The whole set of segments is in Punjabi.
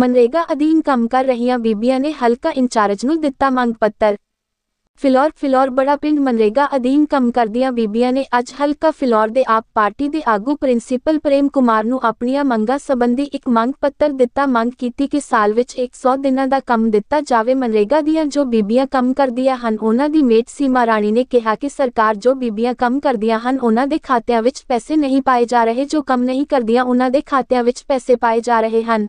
ਮਨਰੇਗਾ ਅਧੀਨ ਕੰਮ ਕਰ ਰਹੀਆਂ ਬੀਬੀਆਂ ਨੇ ਹਲਕਾ ਇੰਚਾਰਜ ਨੂੰ ਦਿੱਤਾ ਮੰਗ ਪੱਤਰ। ਫਿਲੌਰ ਫਿਲੌਰ ਬੜਾ ਪਿੰਡ ਮਨਰੇਗਾ ਅਧੀਨ ਕੰਮ ਕਰਦੀਆਂ ਬੀਬੀਆਂ ਨੇ ਅੱਜ ਹਲਕਾ ਫਿਲੌਰ ਦੇ ਆਪ ਪਾਰਟੀ ਦੇ ਆਗੂ ਪ੍ਰਿੰਸੀਪਲ ਪ੍ਰੇਮ ਕੁਮਾਰ ਨੂੰ ਆਪਣੀਆਂ ਮੰਗਾਂ ਸੰਬੰਧੀ ਇੱਕ ਮੰਗ ਪੱਤਰ ਦਿੱਤਾ, ਮੰਗ ਕੀਤੀ ਕਿ ਸਾਲ ਵਿੱਚ 100 ਦਿਨਾਂ ਦਾ ਕੰਮ ਦਿੱਤਾ ਜਾਵੇ। ਮਨਰੇਗਾ ਦੀਆਂ ਜੋ ਬੀਬੀਆਂ ਕੰਮ ਕਰਦੀਆਂ ਹਨ, ਉਹਨਾਂ ਦੀ ਮੇਟ ਸੀਮਾ ਰਾਣੀ ਨੇ ਕਿਹਾ ਕਿ ਸਰਕਾਰ ਜੋ ਬੀਬੀਆਂ ਕੰਮ ਕਰਦੀਆਂ ਹਨ, ਉਹਨਾਂ ਦੇ ਖਾਤਿਆਂ ਵਿੱਚ ਪੈਸੇ ਨਹੀਂ ਪਾਏ ਜਾ ਰਹੇ, ਜੋ ਕੰਮ ਨਹੀਂ ਕਰਦੀਆਂ, ਉਹਨਾਂ ਦੇ ਖਾਤਿਆਂ ਵਿੱਚ ਪੈਸੇ ਪਾਏ ਜਾ ਰਹੇ ਹਨ।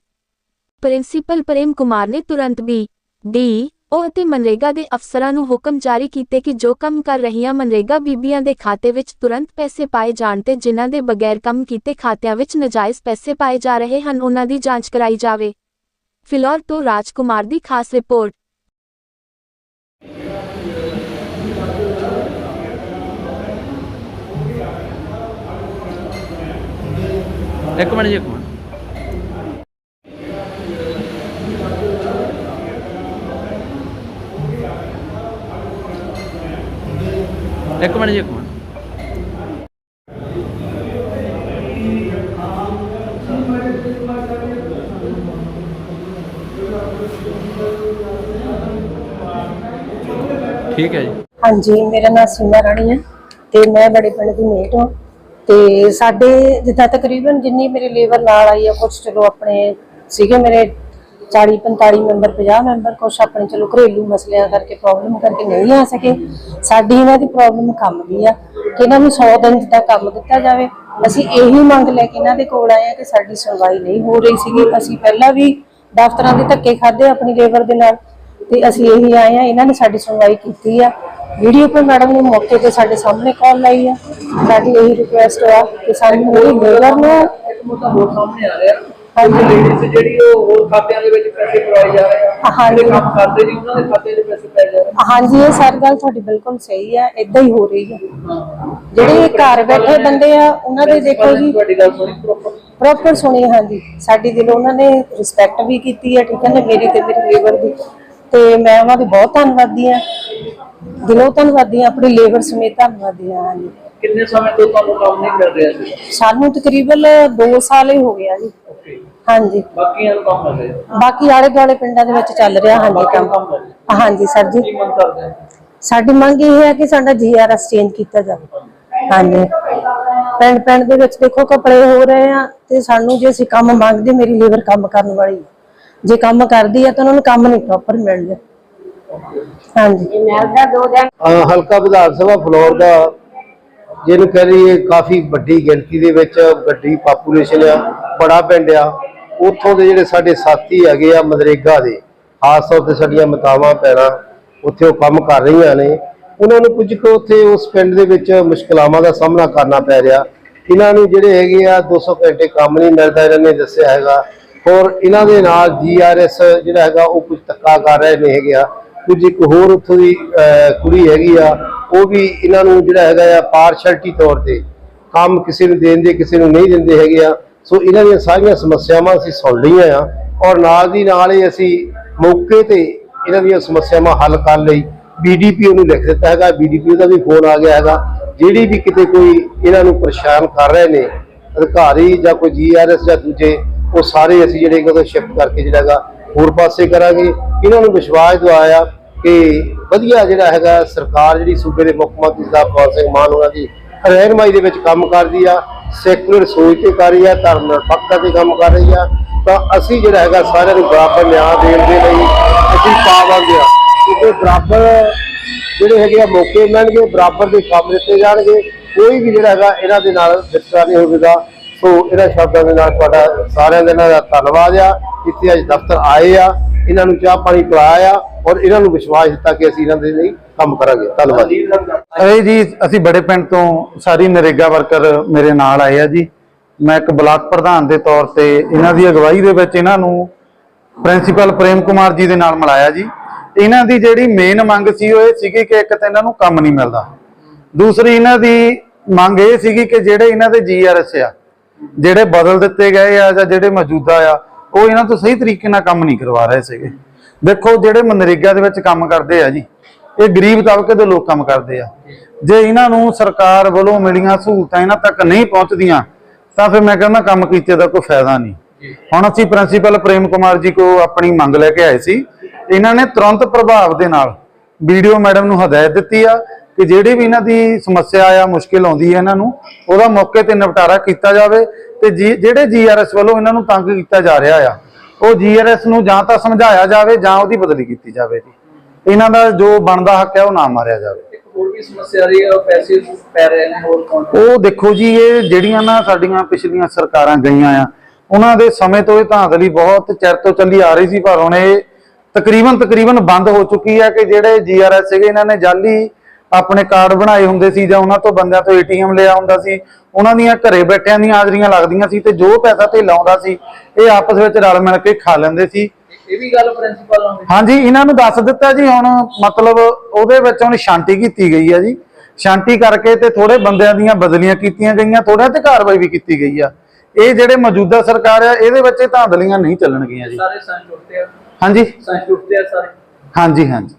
ਪ੍ਰਿੰਸੀਪਲ ਪ੍ਰੇਮ ਕੁਮਾਰ ਨੇ ਤੁਰੰਤ ਵੀ ਡੀ ਉਹ ਅਤੇ ਮਨਰੇਗਾ ਦੇ ਅਫਸਰਾਂ ਨੂੰ ਹੁਕਮ ਜਾਰੀ ਕੀਤੇ ਕਿ ਜੋ ਕੰਮ ਕਰ ਰਹੀਆਂ ਮਨਰੇਗਾ ਬੀਬੀਆਂ ਦੇ ਖਾਤੇ ਵਿੱਚ ਤੁਰੰਤ ਪੈਸੇ ਪਾਏ ਜਾਣ ਤੇ ਜਿਨ੍ਹਾਂ ਦੇ ਬਗੈਰ ਕੰਮ ਕੀਤੇ ਖਾਤਿਆਂ ਵਿੱਚ ਨਜਾਇਜ਼ ਪੈਸੇ ਪਾਏ ਜਾ ਰਹੇ ਹਨ, ਉਹਨਾਂ ਦੀ ਜਾਂਚ ਕਰਾਈ ਜਾਵੇ। ਫਿਲੌਰ ਤੋਂ ਰਾਜਕੁਮਾਰ ਦੀ ਖਾਸ ਰਿਪੋਰਟ। ਇੱਕ ਮਿੰਟ ਜੀ, ਇੱਕ ਮਿੰਟ। ਇੱਕ ਮਿੰਟ ਜੀ, ਇੱਕ ਮਿੰਟ। ਠੀਕ ਹੈ ਜੀ। ਹਾਂਜੀ, ਮੇਰਾ ਨਾਮ ਸੀਮਾ ਰਾਣੀ ਹੈ ਤੇ ਮੈਂ ਬੜੇ ਪਿੰਡ ਦੀ ਮੇਟ ਹਾਂ ਤੇ ਸਾਡੇ ਜਿੱਦਾਂ ਤਕਰੀਬਨ ਜਿੰਨੀ ਮੇਰੀ ਲੇਬਰ ਨਾਲ ਆਈ ਆ ਕੁਝ ਚਲੋ ਆਪਣੇ ਸੀਗੇ ਮੇਰੇ 40 45 ਮੈਂਬਰ 50 ਮੈਂਬਰ ਕੁਝ ਆਪਣੇ ਚਲੋ ਘਰੇਲੂ ਮਸਲਿਆਂ ਕਰਕੇ ਪ੍ਰੋਬਲਮ ਕਰਕੇ ਨਹੀਂ ਆ ਸਕੇ। ਸਾਡੀ ਇਹਨਾਂ ਦੀ ਪ੍ਰੋਬਲਮ ਕੰਮ ਦੀ ਆ। ਕਿ ਇਹਨਾਂ ਨੂੰ 100 ਦਿਨ ਦਾ ਕੰਮ ਦਿੱਤਾ ਜਾਵੇ, ਅਸੀਂ ਇਹੀ ਮੰਗ ਲੈ ਕੇ ਇਹਨਾਂ ਦੇ ਕੋਲ ਆਏ ਆ ਕਿ ਸਾਡੀ ਸੁਣਵਾਈ ਨਹੀਂ ਹੋ ਰਹੀ ਸੀਗੀ। ਅਸੀਂ ਪਹਿਲਾਂ ਵੀ ਦਫ਼ਤਰਾਂ ਦੇ ਧੱਕੇ ਖਾਦੇ ਆਪਣੀ ਲੇਬਰ ਦੇ ਨਾਲ ਤੇ ਅਸੀਂ ਇਹੀ ਆਏ ਆ, ਇਹਨਾਂ ਨੇ ਸਾਡੀ ਸੁਣਵਾਈ ਕੀਤੀ ਆ। ਵੀਡੀਓ ਪਰ ਮੈਡਮ ਨੇ ਮੌਕੇ ਤੇ ਸਾਡੇ ਸਾਹਮਣੇ ਕਾਲ ਲਾਈ ਆ। ਸਾਡੀ ਇਹੀ ਰਿਕੁਐਸਟ ਆ ਕਿ ਸਾਨੂੰ ਮੇਰੀ ਲੇਬਰ ਨੂੰ ਸਾਹਮਣੇ ਆ ਰਿਹਾ। ਲੇਡੀਜ਼ ਜਿਹੜੀ ਉਹ ਹੋਰ ਖਾਤਿਆਂ ਦੇ ਵਿੱਚ ਪੈਸੇ ਪਵਾਏ ਜਾ ਰਹੇ ਆ ਹਾਂਜੀ। ਜਿਹੜੇ ਕੰਮ ਕਰਦੇ ਜੀ ਉਹਨਾਂ ਦੇ ਖਾਤੇ 'ਚ ਪੈਸੇ ਪੈ ਜਾ ਰਹੇ ਹਾਂਜੀ ਇਹ ਸਾਰੀ ਗੱਲ ਤੁਹਾਡੀ ਬਿਲਕੁਲ ਸਹੀ ਆ ਇਦਾਂ ਹੀ ਹੋ ਰਹੀ ਆ। ਜਿਹੜੇ ਘਰ ਬੈਠੇ ਬੰਦੇ ਆ ਉਹਨਾਂ ਦੇ ਦੇਖੋ ਜੀ। ਤੁਹਾਡੀ ਗੱਲ ਸੁਣੀ ਪ੍ਰੋਪਰ ਪ੍ਰੋਪਰ ਸੁਣੀ ਹਾਂਜੀ। ਸਾਡੀ ਦਿਲੋਂ ਉਹਨਾਂ ਨੇ ਰਿਸਪੈਕਟ ਵੀ ਕੀਤੀ ਹੈ ਠੀਕ ਹੈ ਨਾ ਮੇਰੀ ਤੇ ਮੇਰੀ ਲੇਬਰ ਦੀ। ਤੇ ਮੈਂ ਉਹਨਾਂ ਦੀ ਬਹੁਤ ਧੰਨਵਾਦੀ ਆ। ਦਿਲੋਂ ਧੰਨਵਾਦੀ ਆ ਆਪਣੀ ਲੇਬਰ ਸਮੇਤ ਧੰਨਵਾਦੀ ਆ ਹਾਂਜੀ। ਕਿੰਨੇ ਸਮੇਂ ਤੋਂ ਤੁਹਾਨੂੰ ਕੰਮ ਨਹੀਂ ਮਿਲ ਰਿਹਾ ਸੀ ਸਾਨੂੰ ਤਕਰੀਬਨ 2 ਸਾਲ ਹੀ ਹੋ ਗਿਆ ਜੀ। ਹਾਂਜੀ। ਬਾਕੀਆਂ ਨੂੰ ਕੰਮ ਮਿਲ ਰਿਹਾ ਬਾਕੀ ਆਲੇ ਦੁਆਲੇ ਪਿੰਡਾਂ ਦੇ ਵਿੱਚ ਚੱਲ ਰਿਹਾ ਹਾਂਜੀ ਕੰਮ। ਕੰਮ ਰਿਹਾ ਹਾਂਜੀ ਸਰ ਜੀ। ਕੀ ਮੰਗ ਕਰਦੇ ਆ ਸਾਡੀ ਮੰਗ ਇਹ ਹੈ ਕਿ ਸਾਡਾ ਜੀਆਰਐਸ ਚੇਂਜ ਕੀਤਾ ਜਾਵੇ। ਹਾਂਜੀ। ਪਿੰਡ ਪਿੰਡ ਦੇ ਵਿੱਚ ਦੇਖੋ ਕੱਪੜੇ ਹੋ ਰਹੇ ਆ ਤੇ ਸਾਨੂੰ ਜੇ ਅਸੀਂ ਕੰਮ ਮੰਗਦੇ ਮੇਰੀ ਲੇਬਰ ਕੰਮ ਕਰਨ ਵਾਲੀ ਹੈ। ਜੇ ਕੰਮ ਕਰਦੀ ਹੈ ਤਾਂ ਉਹਨਾਂ ਨੂੰ ਕੰਮ ਨਹੀਂ ਪ੍ਰੋਪਰ ਮਿਲ ਰਿਹਾ ਹਾਂਜੀ ਅਹ ਹਲਕਾ ਵਿਧਾਨ ਸਭਾ ਫਲੋਰ ਦਾ ਜਿਹਨੂੰ ਕਹਿ ਲਈਏ ਕਾਫੀ ਵੱਡੀ ਗਿਣਤੀ ਦੇ ਵਿੱਚ ਵੱਡੀ ਪਾਪੂਲੇਸ਼ਨ ਆ ਬੜਾ ਪਿੰਡ ਆ। ਉੱਥੋਂ ਦੇ ਜਿਹੜੇ ਸਾਡੇ ਸਾਥੀ ਹੈਗੇ ਆ ਮਦਰੇਗਾ ਦੇ, ਖਾਸ ਤੌਰ ਤੇ ਸਾਡੀਆਂ ਮਾਤਾਵਾਂ, ਭੈਣਾਂ, ਉੱਥੇ ਉਹ ਕੰਮ ਕਰ ਰਹੀਆਂ ਨੇ। ਉਹਨਾਂ ਨੂੰ ਕੁਝ ਕੁ ਉੱਥੇ ਉਸ ਪਿੰਡ ਦੇ ਵਿੱਚ ਮੁਸ਼ਕਲਾਵਾਂ ਦਾ ਸਾਹਮਣਾ ਕਰਨਾ ਪੈ ਰਿਹਾ। ਇਹਨਾਂ ਨੂੰ ਜਿਹੜੇ ਹੈਗੇ ਆ 200 ਘੰਟੇ ਕੰਮ ਨਹੀਂ ਮਿਲਦਾ, ਇਹਨਾਂ ਨੇ ਦੱਸਿਆ ਹੈਗਾ। ਔਰ ਇਹਨਾਂ ਦੇ ਨਾਲ ਜੀਆਰਐਸ ਜਿਹੜਾ ਹੈਗਾ, ਉਹ ਕੁਝ ਧੱਕਾ ਕਰ ਰਹੇ ਨੇ ਹੈਗੇ ਆ। ਕੁਝ ਇੱਕ ਹੋਰ ਉੱਥੋਂ ਦੀ ਕੁੜੀ ਹੈਗੀ ਆ, ਉਹ ਵੀ ਇਹਨਾਂ ਨੂੰ ਜਿਹੜਾ ਹੈਗਾ ਆ ਪਾਰਸ਼ਲਟੀ ਤੌਰ ਤੇ ਕੰਮ ਕਿਸੇ ਨੂੰ ਦੇਣ ਦੇ, ਕਿਸੇ ਨੂੰ ਨਹੀਂ ਦਿੰਦੇ ਹੈਗੇ ਆ। ਸੋ ਇਹਨਾਂ ਦੀਆਂ ਸਾਰੀਆਂ ਸਮੱਸਿਆਵਾਂ ਅਸੀਂ ਸੁਣ ਲਈਆਂ ਆ ਔਰ ਨਾਲ ਦੀ ਨਾਲ ਹੀ ਅਸੀਂ ਮੌਕੇ ਤੇ ਇਹਨਾਂ ਦੀਆਂ ਸਮੱਸਿਆਵਾਂ ਹੱਲ ਕਰਨ ਲਈ ਬੀਡੀਪੀਓ ਨੂੰ ਲਿਖ ਦਿੱਤਾ ਹੈਗਾ। ਬੀਡੀਪੀਓ ਦਾ ਵੀ ਫੋਨ ਆ ਗਿਆ ਹੈਗਾ। ਜਿਹੜੀ ਵੀ ਕਿਤੇ ਕੋਈ ਇਹਨਾਂ ਨੂੰ ਪਰੇਸ਼ਾਨ ਕਰ ਰਹੇ ਨੇ, ਅਧਿਕਾਰੀ ਜਾਂ ਕੋਈ ਜੀਆਰਐਸ ਜਾਂ ਦੂਜੇ, ਉਹ ਸਾਰੇ ਅਸੀਂ ਜਿਹੜੇ ਕਦੋਂ ਸ਼ਿਫਟ ਕਰਕੇ ਜਿਹੜਾ ਹੈਗਾ ਹੋਰ ਪਾਸੇ ਕਰਾਂਗੇ। ਇਹਨਾਂ ਨੂੰ ਵਿਸ਼ਵਾਸ ਦਿਵਾਇਆ ਕਿ ਵਧੀਆ ਜਿਹੜਾ ਹੈਗਾ ਸਰਕਾਰ ਜਿਹੜੀ ਸੂਬੇ ਦੇ ਮੁੱਖ ਮੰਤਰੀ ਸਾਹਿਬ ਭਗਵੰਤ ਸਿੰਘ ਮਾਨ ਉਹਨਾਂ ਦੀ ਰਹਿਨਮਾਈ ਦੇ ਵਿੱਚ ਕੰਮ ਕਰਦੀ ਆ। ਸੈਕੂਲਰ ਸੋਚ ਤੇ ਕਰ ਰਹੀ ਆ, ਧਰਮ ਨਿਰਪੱਖਤਾ ਤੇ ਕੰਮ ਕਰ ਰਹੀ ਆ। ਤਾਂ ਅਸੀਂ ਜਿਹੜਾ ਹੈਗਾ ਸਾਰਿਆਂ ਨੂੰ ਬਰਾਬਰ ਨਿਆਂ ਦੇਣ ਦੇ ਲਈ ਅਸੀਂ ਪਾਵਾਂਗੇ। ਆ ਕਿਉਂਕਿ ਬਰਾਬਰ ਜਿਹੜੇ ਹੈਗੇ ਆ ਮੌਕੇ ਮਿਲਣਗੇ, ਬਰਾਬਰ ਦੇ ਕੰਮ ਦਿੱਤੇ ਜਾਣਗੇ। ਕੋਈ ਵੀ ਜਿਹੜਾ ਹੈਗਾ ਇਹਨਾਂ ਦੇ ਨਾਲ ਵਿਤਕਰਾ ਨਹੀਂ ਹੋਵੇਗਾ। ਸੋ ਇਹਨਾਂ ਸ਼ਬਦਾਂ ਦੇ ਨਾਲ ਤੁਹਾਡਾ ਸਾਰਿਆਂ ਦੇ ਨਾਲ ਧੰਨਵਾਦ ਆ। ਇੱਥੇ ਅੱਜ ਦਫ਼ਤਰ ਆਏ ਆ। ਇਹਨਾਂ ਨੂੰ ਚਾਹ ਪਾਣੀ ਪਿਲਾਇਆ ਆ ਔਰ ਇਹਨਾਂ ਨੂੰ ਵਿਸ਼ਵਾਸ ਦਿੱਤਾ ਕਿ ਅਸੀਂ ਇਹਨਾਂ ਦੇ ਲਈ ਕੰਮ ਕਰਾਂਗੇ। ਧੰਨਵਾਦ ਜੀ। ਇਹ ਜੀ, ਅਸੀਂ ਬੜੇ ਪਿੰਡ ਤੋਂ ਸਾਰੀ ਨਰੇਗਾ ਵਰਕਰ ਮੇਰੇ ਨਾਲ ਆਏ ਆ ਜੀ। ਮੈਂ ਇੱਕ ਬਲਾਕ ਪ੍ਰਧਾਨ ਦੇ ਤੌਰ ਤੇ ਇਹਨਾਂ ਦੀ ਅਗਵਾਈ ਦੇ ਵਿੱਚ ਇਹਨਾਂ ਨੂੰ ਪ੍ਰਿੰਸੀਪਲ ਪ੍ਰੇਮ ਕੁਮਾਰ ਜੀ ਦੇ ਨਾਲ ਮਿਲਾਇਆ ਜੀ। ਇਹਨਾਂ ਦੀ ਜਿਹੜੀ ਮੇਨ ਮੰਗ ਸੀ, ਉਹ ਇਹ ਸੀਗੀ ਕਿ ਇੱਕ ਤਾਂ ਇਹਨਾਂ ਨੂੰ ਕੰਮ ਨਹੀਂ ਮਿਲਦਾ। ਦੂਸਰੀ ਇਹਨਾਂ ਦੀ ਮੰਗ ਇਹ ਸੀਗੀ ਕਿ ਜਿਹੜੇ ਇਹਨਾਂ ਦੇ ਜੀਆਰਐਸ ਆ, ਜਿਹੜੇ ਬਦਲ ਦਿੱਤੇ ਗਏ ਆ ਜਾਂ ਜਿਹੜੇ ਮੌਜੂਦਾ ਆ, ਉਹ ਇਹਨਾਂ ਤੋਂ ਸਹੀ ਤਰੀਕੇ ਨਾਲ ਕੰਮ ਨਹੀਂ ਕਰਵਾ ਰਹੇ ਸੀਗੇ। ਦੇਖੋ, ਜਿਹੜੇ ਮਨਰੇਗਾ ਦੇ ਵਿੱਚ ਕੰਮ ਕਰਦੇ ਆ ਜੀ ਇਹ ਗਰੀਬ ਤਬਕੇ ਦੇ ਲੋਕ ਕੰਮ ਕਰਦੇ ਆ। ਜੇ ਇਹਨਾਂ ਨੂੰ ਸਰਕਾਰ ਵੱਲੋਂ ਮਿਲੀਆਂ ਸਹੂਲਤਾਂ ਇਹਨਾਂ ਤੱਕ ਨਹੀਂ ਪਹੁੰਚਦੀਆਂ, ਤਾਂ ਫਿਰ ਮੈਂ ਕਹਿੰਦਾ ਕੰਮ ਕੀਤੇ ਦਾ ਕੋਈ ਫਾਇਦਾ ਨਹੀਂ। ਹੁਣ ਅਸੀਂ ਪ੍ਰਿੰਸੀਪਲ ਪ੍ਰੇਮ ਕੁਮਾਰ ਜੀ ਕੋ ਆਪਣੀ ਮੰਗ ਲੈ ਕੇ ਆਏ ਸੀ। ਇਹਨਾਂ ਨੇ ਤੁਰੰਤ ਪ੍ਰਭਾਵ ਦੇ ਨਾਲ ਵੀਡੀਓ ਮੈਡਮ ਨੂੰ ਹਦਾਇਤ ਦਿੱਤੀ ਆ ਕਿ ਜਿਹੜੀ ਵੀ ਇਹਨਾਂ ਦੀ ਸਮੱਸਿਆ ਆ, ਮੁਸ਼ਕਿਲ ਆਉਂਦੀ ਹੈ ਇਹਨਾਂ ਨੂੰ, ਉਹਦਾ ਮੌਕੇ ਤੇ ਨਿਪਟਾਰਾ ਕੀਤਾ ਜਾਵੇ ਤੇ ਜੀ- ਜਿਹੜੇ ਜੀਆਰਐਸ ਵੱਲੋਂ ਇਹਨਾਂ ਨੂੰ ਤੰਗ ਕੀਤਾ ਜਾ ਰਿਹਾ ਆ, ਉਹ ਜੀਆਰਐਸ ਨੂੰ ਜਾਂ ਤਾਂ ਸਮਝਾਇਆ ਜਾਵੇ ਜਾਂ ਉਹਦੀ ਬਦਲੀ ਕੀਤੀ ਜਾਵੇ ਜੀ। ਇਹਨਾਂ ਦਾ ਜੋ ਬਣਦਾ ਹੱਕ ਹੈ ਉਹ ਨਾ ਮਾਰਿਆ ਜਾਵੇ। ਇੱਕ ਹੋਰ ਵੀ ਸਮੱਸਿਆ ਰਹੀ ਹੈ ਪੈਸੇ ਪੈ ਰਹੇ ਨੇ ਹੋਰ ਕੌਣ? ਉਹ ਦੇਖੋ ਜੀ ਇਹ ਜਿਹੜੀਆਂ ਨਾ ਸਾਡੀਆਂ ਪਿਛਲੀਆਂ ਸਰਕਾਰਾਂ ਗਈਆਂ ਆ ਉਹਨਾਂ ਦੇ ਸਮੇਂ ਤੋਂ ਇਹ ਧਾਂਦਲੀ ਬਹੁਤ ਚਿਰ ਤੋਂ ਚੱਲੀ ਆ ਰਹੀ ਸੀ ਪਰ ਹੁਣ ਇਹ ਤਕਰੀਬਨ ਤਕਰੀਬਨ ਬੰਦ ਹੋ ਚੁੱਕੀ ਹੈ ਕਿ ਜਿਹੜੇ ਜੀਆਰਐਸ ਸੀਗੇ ਇਹਨਾਂ ਨੇ ਜਾਲੀ ਆਪਣੇ ਕਾਰਡ ਬਣਾਏ ਹੁੰਦੇ ਸੀ ਜਾਂ ਉਹਨਾਂ ਤੋਂ ਬੰਦਿਆਂ ਤੋਂ ਏਟੀਐਮ ਲਿਆ ਹੁੰਦਾ ਸੀ ਉਹਨਾਂ ਦੀਆਂ ਘਰੇ ਬੈਠਿਆਂ ਦੀਆਂ ਹਾਜ਼ਰੀਆਂ ਲੱਗਦੀਆਂ ਸੀ ਤੇ ਜੋ ਪੈਸਾ ਤੇ ਲਾਉਂਦਾ ਸੀ ਇਹ ਆਪਸ ਵਿੱਚ ਰਲ ਮਿਲ ਕੇ ਖਾ ਲੈਂਦੇ ਸੀ। ਇਹ ਵੀ ਗੱਲ ਪ੍ਰਿੰਸੀਪਲ ਨੂੰ ਹਾਂਜੀ ਇਹਨਾਂ ਨੂੰ ਦੱਸ ਦਿੱਤਾ ਜੀ ਹੁਣ ਮਤਲਬ ਉਹਦੇ ਵਿੱਚ ਹੁਣ ਸ਼ਾਂਤੀ ਕੀਤੀ ਗਈ ਹੈ ਜੀ। ਸ਼ਾਂਤੀ ਕਰਕੇ ਤੇ ਥੋੜੇ ਬੰਦਿਆਂ ਦੀਆਂ ਬਦਲੀਆਂ ਕੀਤੀਆਂ ਗਈਆਂ ਥੋੜਿਆਂ ਤੇ ਕਾਰਵਾਈ ਵੀ ਕੀਤੀ ਗਈ ਆ। ਇਹ ਜਿਹੜੇ ਮੌਜੂਦਾ ਸਰਕਾਰ ਆ ਇਹਦੇ ਵਿੱਚ ਇਹ ਧਾਂਦਲੀਆਂ ਨਹੀਂ ਚੱਲਣਗੀਆਂ ਜੀ। ਸਾਰੇ ਉੱਠਦੇ ਆ। ਹਾਂਜੀ। ਉੱਠਦੇ ਆ ਸਾਰੇ। ਹਾਂਜੀ ਹਾਂਜੀ।